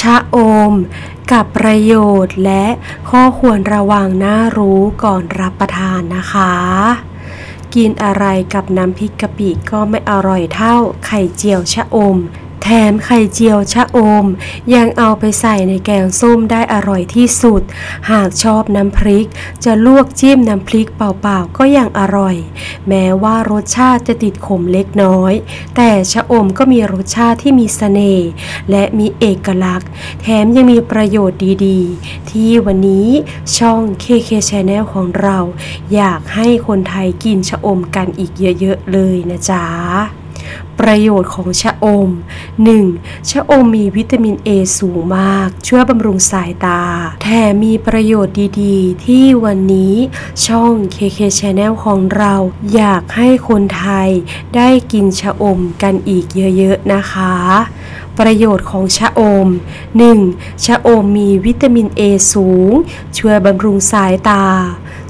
ชะอม กับประโยชน์และข้อควรระวังน่ารู้ก่อนรับประทานนะคะ กินอะไรกับน้ำพริกกะปิก็ไม่อร่อยเท่าไข่เจียวชะอม แถมไข่เจียวชะอม ยังเอาไปใส่ในแกงส้มได้อร่อยที่สุด หากชอบน้ำพริก จะลวกจิ้มน้ำพริกเปล่าๆก็ยังอร่อย แม้ว่ารสชาติจะติดขมเล็กน้อย แต่ชะอมก็มีรสชาติที่มีเสน่ห์และมีเอกลักษณ์ แถมยังมีประโยชน์ดีๆ ที่วันนี้ช่อง KK Channel ของเรา อยากให้คนไทยกินชะอมกันอีกเยอะๆเลยนะจ๊ะ ประโยชน์ของชะอม 1. ชะอมมีวิตามิน A สูงมาก ช่วยบำรุงสายตา แถมมีประโยชน์ดีๆ ที่วันนี้ช่อง KK Channel ของเรา อยากให้คนไทยได้กินชะอมกันอีกเยอะๆนะคะประโยชน์ของชะอม 1. ชะอมมีวิตามิน A สูง ช่วยบำรุงสายตา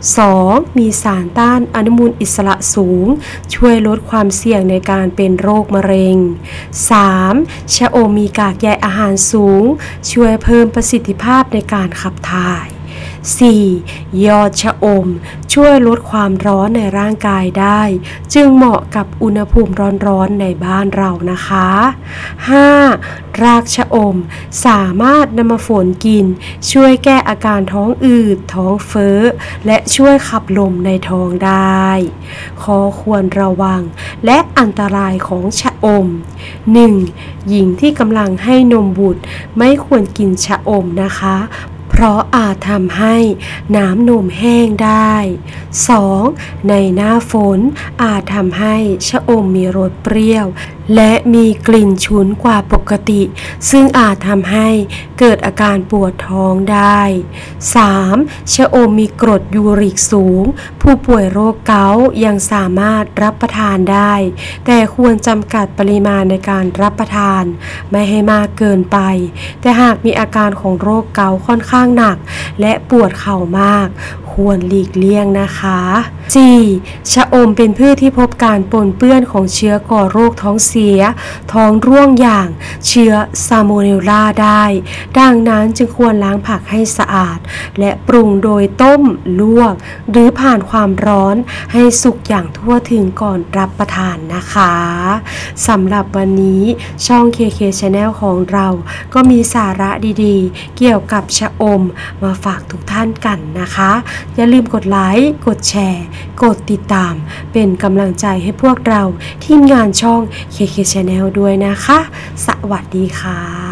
2. มีสารต้านอนุมูลอิสระสูง ช่วยลดความเสี่ยงในการเป็นโรคมะเร็ง 3. ชะอมมีกากใยอาหารสูง ช่วยเพิ่มประสิทธิภาพในการขับถ่าย 4. ยอดชะอม ช่วยลดความร้อนในร่างกายได้ จึงเหมาะกับอุณหภูมิร้อนๆในบ้านเรานะคะ 5. รากชะอม สามารถนำมาฝนกิน ช่วยแก้อาการท้องอืด ท้องเฟ้อ และช่วยขับลมในท้องได้ ขอควรระวัง และอันตรายของชะอม 1. หญิงที่กำลังให้นมบุตรไม่ควรกินชะอมนะคะ เพราะอาจทำให้น้ำนมแห้งได้ 2. ในหน้าฝนอาจทำให้ชะอมมีรสเปรี้ยว และมีกลิ่นฉุนกว่าปกติ ซึ่งอาจทำให้เกิดอาการปวดท้องได้ 3. ชะอมมีกรดยูริกสูง ผู้ป่วยโรคเกาต์ยังสามารถรับประทานได้ แต่ควรจำกัดปริมาณในการรับประทาน ไม่ให้มากเกินไป แต่หากมีอาการของโรคเกาต์ค่อนข้างหนัก และปวดเข่ามาก ควรหลีกเลี่ยงนะคะ 4. ชะอมเป็นพืชที่พบการปนเปื้อนของเชื้อก่อโรคท้องเสีย ท้องร่วงอย่างเชื้อซาโมเนลลาได้ ดังนั้นจึงควรล้างผักให้สะอาด และปรุงโดยต้ม ลวก หรือผ่านความร้อนให้สุกอย่างทั่วถึงก่อนรับประทานนะคะสำหรับวันนี้ช่อง KK Channel ของเรา ก็มีสาระดีๆ เกี่ยวกับชะอมมาฝากทุกท่านกันนะคะ อย่าลืมกดไลค์ กดแชร์กดติดตาม เป็นกำลังใจให้พวกเราทีมงานช่อง KK Channel ด้วยนะคะ สวัสดีค่ะ